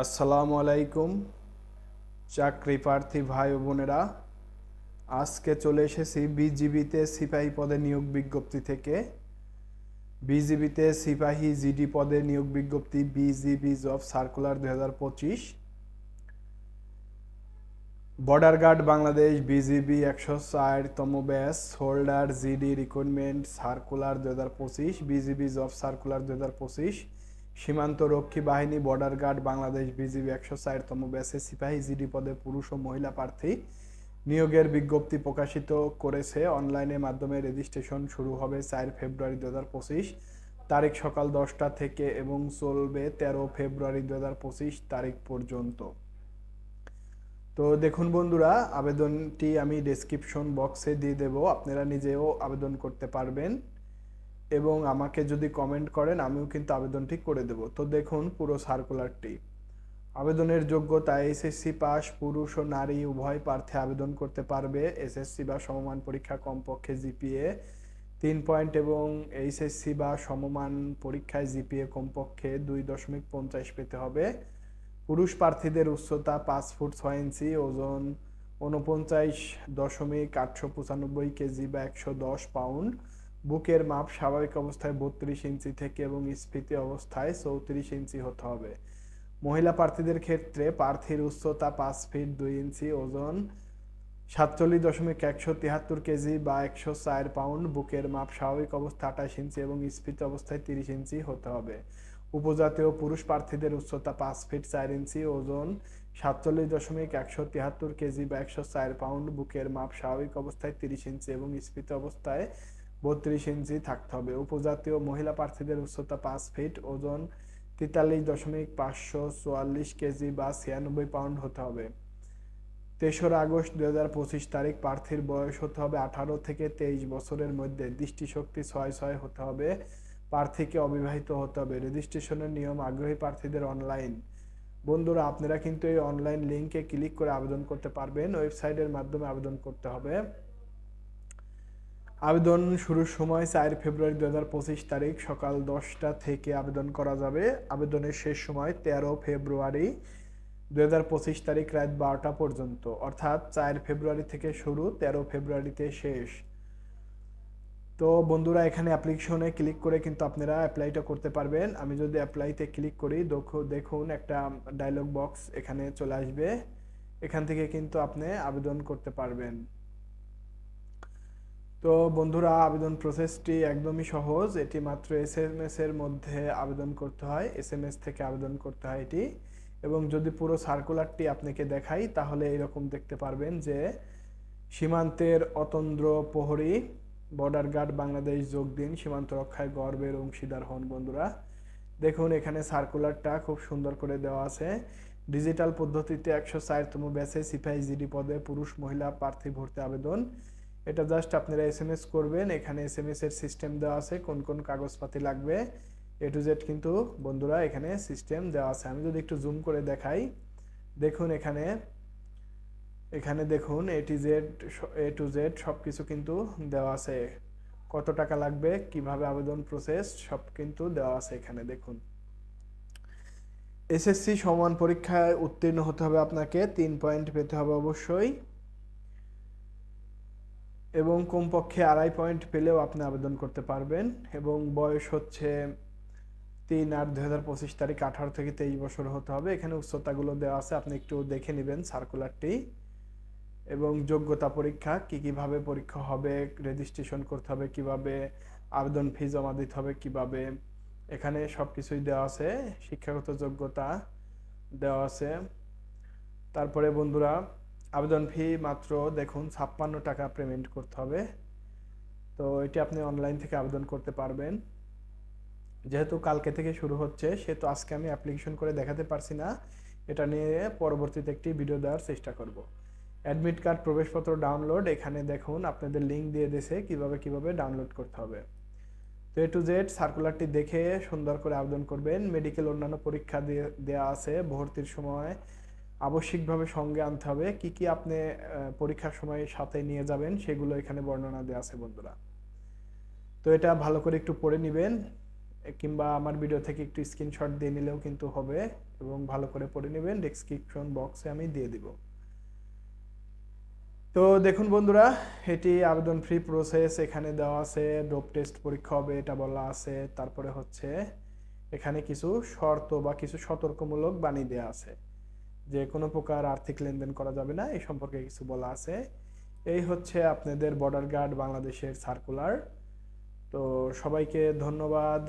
আসসালামু আলাইকুম, চাকরি প্রার্থী ভাই বোনেরা। আজকে চলে এসেছি বিজিবিতে সিপাহী পদে নিয়োগ বিজ্ঞপ্তি থেকে। বিজিবিতে সিপাহী জিডি পদে নিয়োগ বিজ্ঞপ্তি বিজিবি জব সার্কুলার দু হাজার পঁচিশ। বর্ডার গার্ড বাংলাদেশ বিজিবি একশো চারতম ব্যাস হোল্ডার জিডি রিক্রুটমেন্ট সার্কুলার দু হাজার পঁচিশ, বিজিবি জব সার্কুলার দু হাজার পঁচিশ। সীমান্ত রক্ষী বাহিনী বর্ডার গার্ড বাংলাদেশ বিজিবি একশো চারতম ব্যাসে সিপাহী জিডি পদে পুরুষ ও মহিলা প্রার্থী নিয়োগের বিজ্ঞপ্তি প্রকাশিত করেছে। অনলাইনের মাধ্যমে রেজিস্ট্রেশন শুরু হবে চার ফেব্রুয়ারি দু হাজার পঁচিশ তারিখ সকাল দশটা থেকে এবং চলবে তেরো ফেব্রুয়ারি দু হাজার পঁচিশ তারিখ পর্যন্ত। তো দেখুন বন্ধুরা, আবেদনটি আমি ডেসক্রিপশন বক্সে দিয়ে দেব। আপনারা নিজেও আবেদন করতে পারবেন। এবং আমাকে যদি কমেন্ট করেন, আমিও কিন্তু আবেদনটি করে দেব। তো দেখুন পুরো সার্কুলারটি আবেদনের যোগ্যতা এসএসসি পাস, পুরুষ ও নারী, উভয় প্রার্থী আবেদন করতে পারবে। এসএসসি বা সমমান পরীক্ষা কমপক্ষে জিপিএ তিন পয়েন্ট এবং এইচএসসি বা সমমান পরীক্ষায় জিপিএ কমপক্ষে দুই দশমিক পঞ্চাশ পেতে হবে। পুরুষ প্রার্থীদের উচ্চতা পাঁচ ফুট ছয় ইঞ্চি, ওজন উনপঞ্চাশ দশমিক আটশো পঁচানব্বই কেজি বা একশো দশ পাউন্ড বুকের মাপ স্বাভাবিক অবস্থায় বত্রিশ ইঞ্চি থেকে এবং স্ফীতি অবস্থায় চৌত্রিশ ইঞ্চি হতে হবে। মহিলা প্রার্থীদের ক্ষেত্রে প্রার্থীর উচ্চতা পাঁচ ফিট দুই ইঞ্চি, ওজন সাতচল্লিশ দশমিক একশো তিয়াত্তর কেজি বা একশো চার পাউন্ড। বুকের মাপ স্বাভাবিক অবস্থা আঠাশ ইঞ্চি এবং স্ফীতি অবস্থায় তিরিশ ইঞ্চি হতে হবে। উপজাতীয় পুরুষ প্রার্থীদের উচ্চতা পাঁচ ফিট চার ইঞ্চি, ওজন সাতচল্লিশ দশমিক একশো তিয়াত্তর কেজি বা একশো চার পাউন্ড। বুকের মাপ স্বাভাবিক অবস্থায় তিরিশ ইঞ্চি এবং স্ফীতি অবস্থায় বত্রিশ ইঞ্চি থাকতে হবে। উপজাতীয় মহিলা প্রার্থীদের উচ্চতা পাঁচ ফিট, ওজন তেতাল্লিশ দশমিক পাঁচশো চুয়াল্লিশ কেজি বা ছিয়ানব্বই পাউন্ড হতে হবে। তেসরা আগস্ট দুই হাজার পঁচিশ তারিখ প্রার্থীর বয়স হতে হবে আঠারো থেকে তেইশ বছরের মধ্যে। দৃষ্টিশক্তি ছয় ছয় হতে হবে। প্রার্থীকে অবিবাহিত হতে হবে। রেজিস্ট্রেশনের নিয়ম আগ্রহী প্রার্থীদের অনলাইন। বন্ধুরা, আপনারা কিন্তু এই অনলাইন লিঙ্কে ক্লিক করে আবেদন করতে পারবেন। ওয়েবসাইটের মাধ্যমে আবেদন করতে হবে। আবেদন শুরুর সময় চার ফেব্রুয়ারি দু হাজার পঁচিশ তারিখ সকাল দশটা থেকে আবেদন করা যাবে। আবেদনের শেষ সময় তেরো ফেব্রুয়ারি দু হাজার পঁচিশ তারিখ রাত বারোটা পর্যন্ত, অর্থাৎ চার ফেব্রুয়ারি থেকে শুরু, তেরো ফেব্রুয়ারিতে শেষ। তো বন্ধুরা, এখানে অ্যাপ্লিকেশনে ক্লিক করে কিন্তু আপনারা অ্যাপ্লাইটা করতে পারবেন। আমি যদি অ্যাপ্লাইতে ক্লিক করি দেখুন একটা ডায়লগ বক্স এখানে চলে আসবে। এখান থেকে কিন্তু আপনি আবেদন করতে পারবেন। তো বন্ধুরা, আবেদন প্রসেসটি একদমই সহজ। এটি মাত্র এস এম এর মধ্যে আবেদন করতে হয়। এস এম এস থেকে আবেদন করতে হয় এটি। এবং যদি পুরো সার্কুলারটি আপনাকে দেখাই, তাহলে এরকম দেখতে পারবেন যে সীমান্তের অতন্দ্র প্রহরী বর্ডার গার্ড বাংলাদেশ যোগ দিন, সীমান্ত রক্ষায় গর্বের অংশীদার হন বন্ধুরা। দেখুন, এখানে সার্কুলারটা খুব সুন্দর করে দেওয়া আছে। ডিজিটাল পদ্ধতিতে একশো চারতম ব্যাচে সিপাহি জিডি পদে পুরুষ, মহিলা প্রার্থী ভর্তি আবেদন। এটা জাস্ট আপনারা এস এম এস করবেন, এখানে এস এম এস এর সিস্টেম দেওয়া আছে, কোন কোন কাগজপাতি লাগবে এ টু জেড কিন্তু বন্ধুরা এখানে সিস্টেম দেওয়া আছে। আমি যদি একটু জুম করে দেখাই, দেখুন এখানে এখানে দেখুন A to Z A to Z সব কিছু কিন্তু দেওয়া আছে। কত টাকা লাগবে, কীভাবে আবেদন প্রসেস সব কিন্তু দেওয়া আছে এখানে, দেখুন। এসএসসি সমান পরীক্ষায় উত্তীর্ণ হতে হবে আপনাকে, তিন পয়েন্ট পেতে হবে অবশ্যই। এবং কমপক্ষে আড়াই পয়েন্ট পেলেও আপনি আবেদন করতে পারবেন এবং বয়স হচ্ছে তিন আট দুই হাজার পঁচিশ তারিখ আঠারো থেকে তেইশ বছর হতে হবে। এখানে উচ্চতাগুলো দেওয়া আছে, আপনি একটু দেখে নেবেন সার্কুলারটি। এবং যোগ্যতা পরীক্ষা, কি কীভাবে পরীক্ষা হবে রেজিস্ট্রেশন করতে হবে কীভাবে, আবেদন ফি জমা দিতে হবে কীভাবে, এখানে সব কিছুই দেওয়া আছে, শিক্ষাগত যোগ্যতা দেওয়া আছে। তারপরে বন্ধুরা আবেদন ফি মাত্র দেখুন, ছাপ্পান্ন টাকা পেমেন্ট করতে হবে। তো এটি আপনি অনলাইন থেকে আবেদন করতে পারবেন। যেহেতু কালকে থেকে শুরু হচ্ছে, সেহেতু আজকে আমি অ্যাপ্লিকেশন করে দেখাতে পারছি না। এটা নিয়ে পরবর্তীতে একটি ভিডিও দেওয়ার চেষ্টা করব। অ্যাডমিট কার্ড প্রবেশপত্র ডাউনলোড এখানে দেখুন আপনাদের লিঙ্ক দিয়ে দিয়েছে কীভাবে কীভাবে ডাউনলোড করতে হবে। তো এ টু জেড সার্কুলারটি দেখে সুন্দর করে আবেদন করবেন। মেডিকেল অন্যান্য পরীক্ষা দিয়ে দেওয়া আছে, ভর্তির সময়। আবশ্যিকভাবে সঙ্গে আনতে হবে। কি কি আপনি পরীক্ষার সময় সাথে নিয়ে যাবেন সেগুলো এখানে বর্ণনা দেওয়া আছে বন্ধুরা। তো এটা ভালো করে একটু পড়ে নেবেন, কিংবা আমার ভিডিও থেকে একটু স্ক্রিনশট দিয়ে নিলেও কিন্তু হবে এবং ভালো করে পড়ে নেবেন। ডেসক্রিপশন বক্সে আমি দিয়ে দিব। তো দেখুন বন্ধুরা, এটি আবেদন ফ্রি প্রসেস এখানে দেওয়া আছে ডোপ টেস্ট পরীক্ষা হবে, এটা বলা আছে। তারপরে হচ্ছে এখানে কিছু শর্ত বা কিছু সতর্কমূলক বাণী দেওয়া আছে। যে কোনো প্রকার আর্থিক লেনদেন করা যাবে না, এই সম্পর্কে কিছু বলা আছে। এই হচ্ছে আপনাদের বর্ডার গার্ড বাংলাদেশের সার্কুলার তো সবাইকে ধন্যবাদ।